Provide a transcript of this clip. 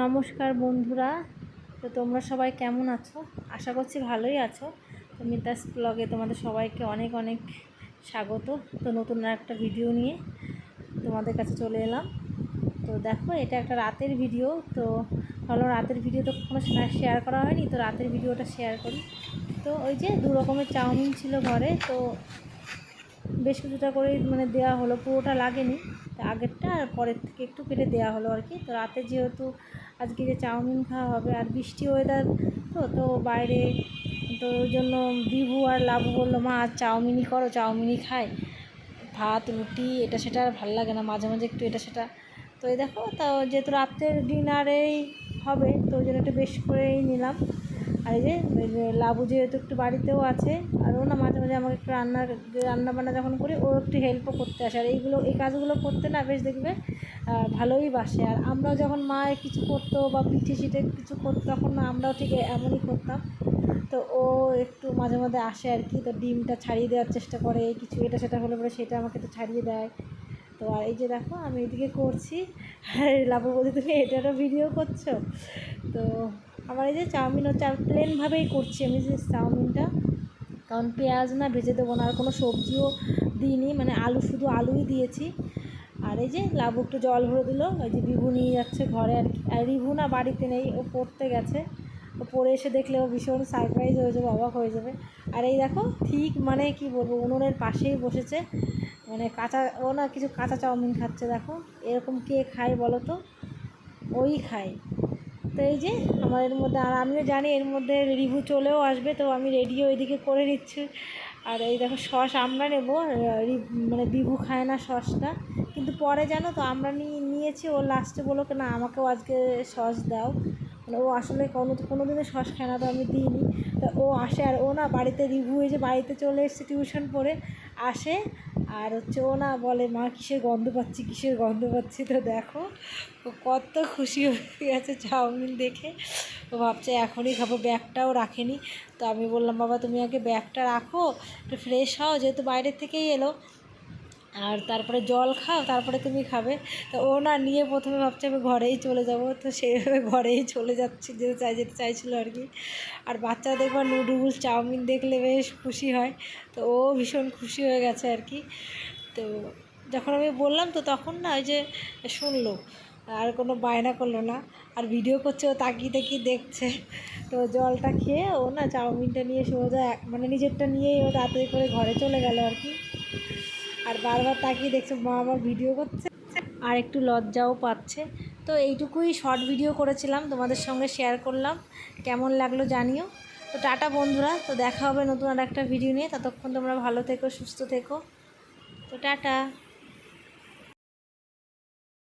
নমস্কার বন্ধুরা। তো তোমরা সবাই কেমন আছো? আশা করছি ভালোই আছো। তো মিতাস ব্লগে তোমাদের সবাইকে অনেক অনেক স্বাগত। তো নতুন একটা ভিডিও নিয়ে তোমাদের কাছে চলে এলাম। তো দেখো, এটা একটা রাতের ভিডিও। তো ভালো রাতের ভিডিও তো কখনো শেয়ার করা হয়নি, তো রাতের ভিডিওটা শেয়ার করি। তো ওই যে দু রকমের চাউমিন ছিল ঘরে, তো বেশ কিছুটা করে মানে দেওয়া হলো, পুরোটা লাগেনি। আগেরটা আর পরের থেকে একটু কেটে দেওয়া হলো আর কি। তো রাতে যেহেতু আজকে যে চাউমিন খাওয়া হবে আর বৃষ্টি ওয়েদার তো তো বাইরে, তো ওই জন্য বিভু আর লাভ বলল, মা আর চাউমিনই করো, চাউমিনই খাই। ভাত, রুটি, এটা সেটা আর ভালো লাগে না, মাঝে মাঝে একটু এটা সেটা। তো এই দেখো, তা যেহেতু রাত্রের ডিনারেই হবে, তো ওই জন্য একটু বেশ করেই নিলাম। আর এই যে লাবু যেহেতু একটু বাড়িতেও আছে, আর ও না মাঝে মাঝে আমাকে একটু রান্নার রান্না বান্না যখন করি, ও একটু হেল্পও করতে আসে। আর এইগুলো, এই কাজগুলো করতে না বেশ দেখবে ভালোই বাসে। আর আমরাও যখন মা কিছু করতো বা পিঠে শিঠে কিছু করতো, তখন না আমরাও ঠিক এমনই করতাম। তো ও একটু মাঝে মাঝে আসে আর কি, তো ডিমটা ছাড়িয়ে দেওয়ার চেষ্টা করে, কিছু এটা সেটা হলে পরে সেটা আমাকে তো ছাড়িয়ে দেয়। তো আর এই যে দেখো, আমি এদিকে করছি। আর লাভু বলতে তুমি এটারও ভিডিও করছ? তো আমার এই যে চাউমিন হচ্ছে, আর প্লেনভাবেই করছি আমি যে চাউমিনটা। কারণ পেঁয়াজ না ভেজে দেবো না, আর কোনো সবজিও দিইনি মানে আলু শুধু আলুই দিয়েছি। আর এই যে লাবু একটু জল ভরে দিল, ওই যে বিভু নিয়ে যাচ্ছে ঘরে আর কি। আর রিভু না বাড়িতে নেই, ও পড়তে গেছে। ও পড়ে এসে দেখলে ও ভীষণ সারপ্রাইজ হয়ে যাবে, অবাক হয়ে যাবে। আর এই দেখো, ঠিক মানে কি বলব, উনুনের পাশেই বসেছে। মানে কাঁচা, ও না কিছু কাঁচা চাউমিন খাচ্ছে, দেখো। এরকম কে খায় বলো তো? ওই খায়। তো এই যে, আমার এর মধ্যে, আর আমিও জানি এর মধ্যে রিভু চলেও আসবে, তো আমি রেডিও এদিকে করে নিচ্ছি। আর এই দেখো, সস আমরা নেব। মানে বিভু খায় না সসটা। কিন্তু পরে জানো তো, আমরা নিয়ে নিয়েছি, ও লাস্টে বলো না, আমাকেও আজকে সস দাও। ও আসলে কোনো কোনো দিনও সস খায় না তো আমি দিইনি। তা ও আসে আর ও না বাড়িতে রিভু হয়ে যে বাড়িতে চলে এসছে টিউশন পড়ে, আসে আর হচ্ছে ও না বলে, মা, কিসের গন্ধ পাচ্ছি, কিসের গন্ধ পাচ্ছি? তো দেখো, ও কত খুশি হয়ে গেছে চাউমিন দেখে। ও ভাবছে, এখনই খাব, ব্যাগটাও রাখেনি। তো আমি বললাম, বাবা, তুমি আগে ব্যাগটা রাখো, একটু ফ্রেশ হও, যেহেতু বাইরের থেকেই এলো। আর তারপরে জল খাও, তারপরে তুমি খাবে। তো ও না নিয়ে প্রথমে ভাবছে আমি ঘরেই চলে যাব। তো সেইভাবে ঘরেই চলে যাচ্ছি, যেতে চাই, যেতে চাইছিলো আর কি। আর বাচ্চা দেখবার নুডলস চাউমিন দেখলে বেশ খুশি হয়। তো ও ভীষণ খুশি হয়ে গেছে আর কি। তো যখন আমি বললাম, তো তখন না ওই যে শুনলো, আর কোনো বায়না করল না। আর ভিডিও করছে, ও তাকিয়ে তাকিয়ে দেখছে। তো জলটা খেয়ে ও না চাউমিনটা নিয়ে সোজা মানে নিজেরটা নিয়েই ও তাড়াতাড়ি করে ঘরে চলে গেল আর কি। আর বারবার তাকিয়ে দেখছে মা আমার ভিডিও করছে আর একটু লজ্জাও পাচ্ছে। তো এইটুকুই শর্ট ভিডিও করেছিলাম, তোমাদের সঙ্গে শেয়ার করলাম। কেমন লাগল জানিও। তো টাটা বন্ধুরা, তো দেখা হবে নতুন আর একটা ভিডিও নিয়ে। ততক্ষণ তোমরা ভালো থেকো, সুস্থ থেকো। তো টাটা।